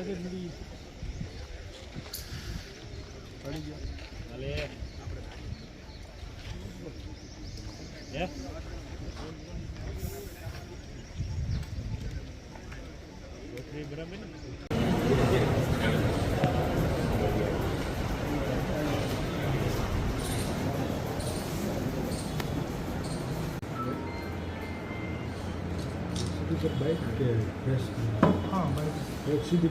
Sir is een beetje best. Ah, een beetje. Ik zie die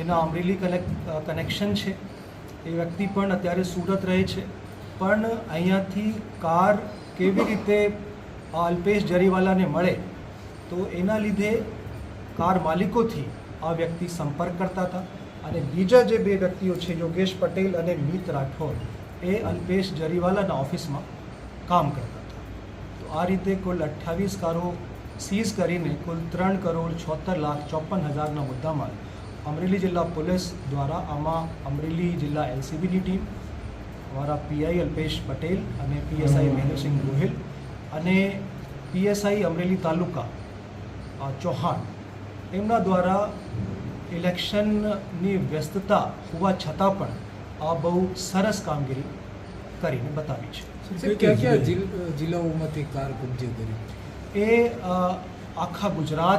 એના Amreli connect connection છે. એ વ્યક્તિ પણ અત્યારે સુરત રહે છે. પણ અહીંયાથી કાર કેવી રીતે અલ્પેશ જરીવાલાને મળે, તો એના લીધે કાર માલિકોથી આ વ્યક્તિ સંપર્ક કરતા હતા. અને બીજા જે બે વ્યક્તિઓ છે, યોગેશ પટેલ અને મિત રાઠોડ, એ અલ્પેશ જરીવાલાના ઓફિસમાં કામ કરતા હતા. તો આ રીતે કુલ અઠ્ઠાવીસ કારો સીઝ કરીને કુલ ત્રણ કરોડ છોતેર લાખ ચોપન હજારના મુદ્દામાં અમરેલી જિલ્લા પોલીસ દ્વારા આમાં અમરેલી જિલ્લા એલસીબીની ટીમ અમારા પીઆઈ અલ્પેશ પટેલ અને પીએસઆઈ મહેન્દ્રસિંહ ગોહિલ અને પીએસઆઈ અમરેલી તાલુકા ચૌહાણ એમના દ્વારા ઇલેક્શનની વ્યસ્તતા હોવા છતાં પણ આ બહુ સરસ કામગીરી કરીને બતાવી છે. કયા કયા જિલ- જિલ્લાઓમાંથી કાર કબજે કરી? એ આખા આખા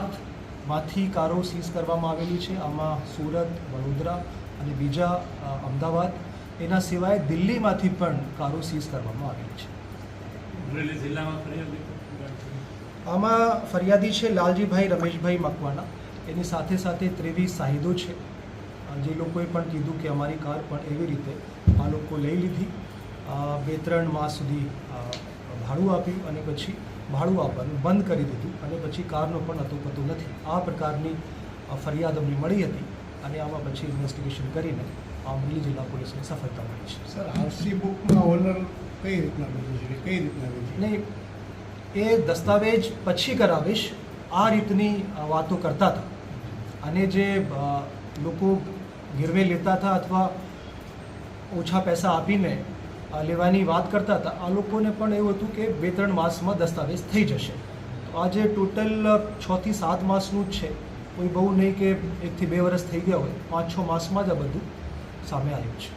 ગુજરાતમાંથી કારો સીઝ કરવામાં આવેલી છે. આમાં સુરત વડોદરા અને બીજા અમદાવાદ એના સિવાય દિલ્હીમાંથી પણ કારો સીઝ કરવામાં આવેલી છે. અમરેલી જિલ્લામાં ફરિયાદ? આમાં ફરિયાદી છે લાલજીભાઈ રમેશભાઈ મકવાના એની સાથે સાથે ત્રેવીસ સાહિદો છે. જે લોકોએ પણ કીધું કે અમારી કાર પણ એવી રીતે આ લોકો લઈ લીધી. બે ત્રણ માસ સુધી ભાડું આપ્યું અને પછી ભાડું આપવાનું બંધ કરી દીધું અને પછી કારનો પણ અતોપતો નથી. આ પ્રકારની ફરિયાદ અમને મળી હતી અને આમાં પછી ઇન્વેસ્ટિગેશન કરીને અમરેલી જિલ્લા પોલીસને સફળતા મળી છે. સર આરસી બુકમાં ઓનર કઈ રીતના વેચે છે? કઈ રીતના નહીં એ દસ્તાવેજ પછી કરાવીશ. આ રીતની વાતો કરતા હતા. અને જે લોકો ગીરવે લેતા હતા અથવા ઓછા પૈસા આપીને લેવાની વાત કરતા હતા. આ લોકોને પણ એવું હતું કે બે ત્રણ માસમાં દસ્તાવેજ થઈ જશે. તો આજે ટોટલ છથી સાત માસનું જ છે. કોઈ બહુ નહીં કે એકથી બે વર્ષ થઈ ગયા હોય. પાંચ છ માસમાં જ આ બધું સામે આવ્યું છે.